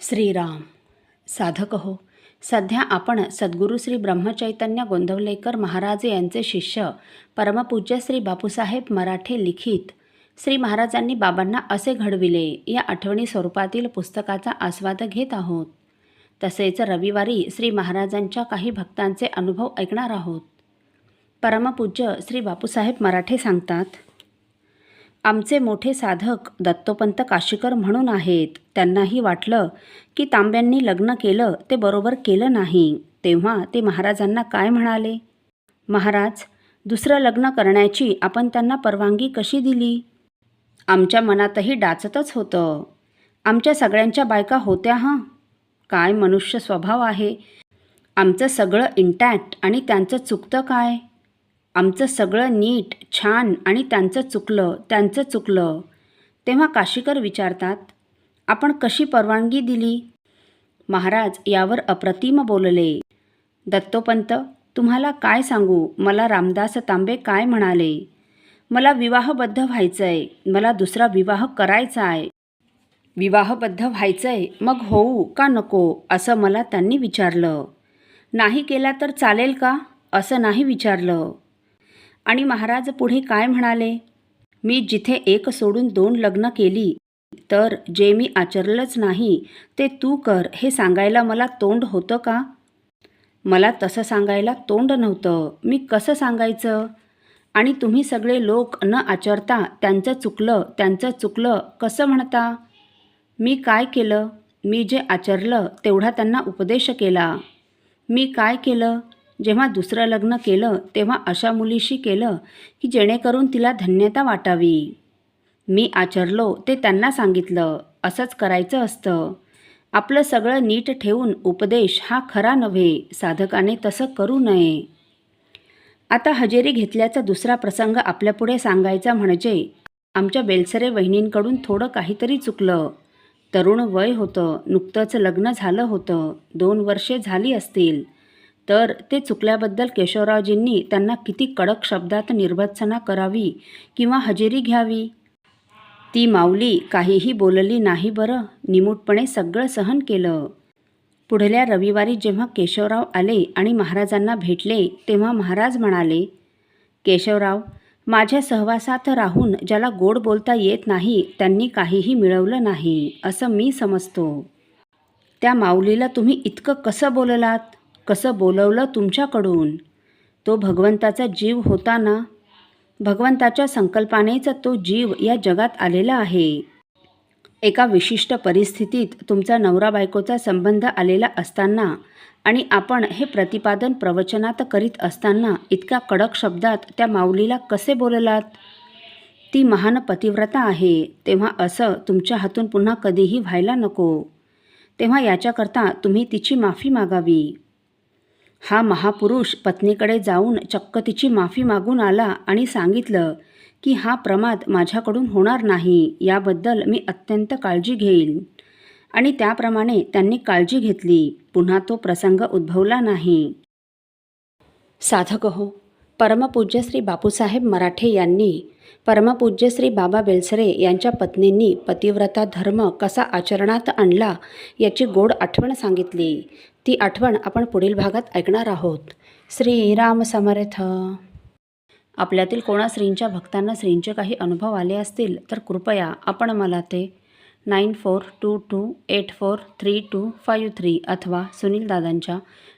श्रीराम. साधक हो सध्या आपण सद्गुरू श्री ब्रह्मचैतन्य गोंधवलेकर महाराज यांचे शिष्य परमपूज्य श्री बापूसाहेब मराठे लिखित श्री महाराजांनी बाबांना असे घडविले. या आठवणी स्वरूपातील पुस्तकाचा आस्वाद घेत आहोत. तसेच रविवारी श्री महाराजांच्या काही भक्तांचे अनुभव ऐकणार आहोत. परमपूज्य श्री बापूसाहेब मराठे सांगतात आमचे मोठे साधक दत्तोपंत काशीकर म्हणून आहेत. त्यांनाही वाटलं की तांब्यांनी लग्न केलं ते बरोबर केलं नाही. तेव्हा ते महाराजांना काय म्हणाले? महाराज दुसरं लग्न करण्याची आपण त्यांना परवानगी कशी दिली? आमच्या मनातही डाचतच होतं. आमच्या सगळ्यांच्या बायका होत्या हां. काय मनुष्य स्वभाव आहे? आमचं सगळं इंटॅक्ट आणि त्यांचं चुकतं काय? आमचं सगळं नीट छान आणि त्यांचं चुकलं त्यांचं चुकलं. तेव्हा काशीकर विचारतात आपण कशी परवानगी दिली? महाराज यावर अप्रतिम बोलले. दत्तोपंत तुम्हाला काय सांगू? मला रामदास तांबे काय म्हणाले? मला विवाहबद्ध व्हायचं आहे मला दुसरा विवाह करायचा आहे. विवाहबद्ध व्हायचं आहे मग होऊ का नको? असं मला त्यांनी विचारलं. नाही केला तर चालेल का? असं नाही विचारलं. आणि महाराज पुढे काय म्हणाले? मी जिथे एक सोडून दोन लग्न केली तर जे मी आचरलंच नाही ते तू कर हे सांगायला मला तोंड होतं का? मला तसं सांगायला तोंड नव्हतं. मी कसं सांगायचं? आणि तुम्ही सगळे लोक न आचरता त्यांचं चुकलं त्यांचं चुकलं कसं म्हणता? मी काय केलं? मी जे आचरलं तेवढा त्यांना उपदेश केला. मी काय केलं? जेव्हा दुसरं लग्न केलं तेव्हा अशा मुलीशी केलं की जेणेकरून तिला धन्यता वाटावी. मी आचरलो ते त्यांना सांगितलं. असंच करायचं असतं. आपलं सगळं नीट ठेवून उपदेश हा खरा नव्हे. साधकाने तसं करू नये. आता हजेरी घेतल्याचा दुसरा प्रसंग आपल्यापुढे सांगायचा म्हणजे आमच्या बेलसरे वहिनींकडून थोडं काहीतरी चुकलं. तरुण वय होतं नुकतंच लग्न झालं होतं दोन वर्षे झाली असतील. तर ते चुकल्याबद्दल केशवरावजींनी त्यांना किती कडक शब्दात निर्भत्सना करावी किंवा हजेरी घ्यावी? ती माऊली काहीही बोलली नाही बरं निमूटपणे सगळं सहन केलं. पुढल्या रविवारी जेव्हा केशवराव आले आणि महाराजांना भेटले तेव्हा महाराज म्हणाले केशवराव माझ्या सहवासात राहून ज्याला गोड बोलता येत नाही त्यांनी काहीही मिळवलं नाही असं मी समजतो. त्या माऊलीला तुम्ही इतकं कसं बोललात? कसं बोलवलं तुमच्याकडून? तो भगवंताचा जीव होता ना? भगवंताच्या संकल्पानेच तो जीव या जगात आलेला आहे. एका विशिष्ट परिस्थितीत तुमचा नवरा बायकोचा संबंध आलेला असताना आणि आपण हे प्रतिपादन प्रवचनात करीत असताना इतक्या कडक शब्दात त्या माऊलीला कसे बोललात? ती महान पतिव्रता आहे तेव्हा असं तुमच्या हातून पुन्हा कधीही व्हायला नको. तेव्हा याच्याकरता तुम्ही तिची माफी मागावी. हा महापुरुष पत्नीकडे जाऊन चक्क तिची माफी मागून आला आणि सांगितलं की हा प्रमाद माझ्याकडून होणार नाही याबद्दल मी अत्यंत काळजी घेईन. आणि त्याप्रमाणे त्यांनी काळजी घेतली. पुन्हा तो प्रसंग उद्भवला नाही. साधक हो परमपूज्य श्री बापूसाहेब मराठे यांनी परमपूज्य श्री बाबा बेलसरे यांच्या पत्नींनी पतिव्रता धर्म कसा आचरणात आणला याची गोड आठवण सांगितली. ती आठवण आपण पुढील भागात ऐकणार आहोत. श्री राम समर्थ. आपल्यातील कोणा श्रींच्या भक्तांना श्रींचे काही अनुभव आले असतील तर कृपया आपण मला ते nine four two two eight four three two five three अथवा सुनील दादांच्या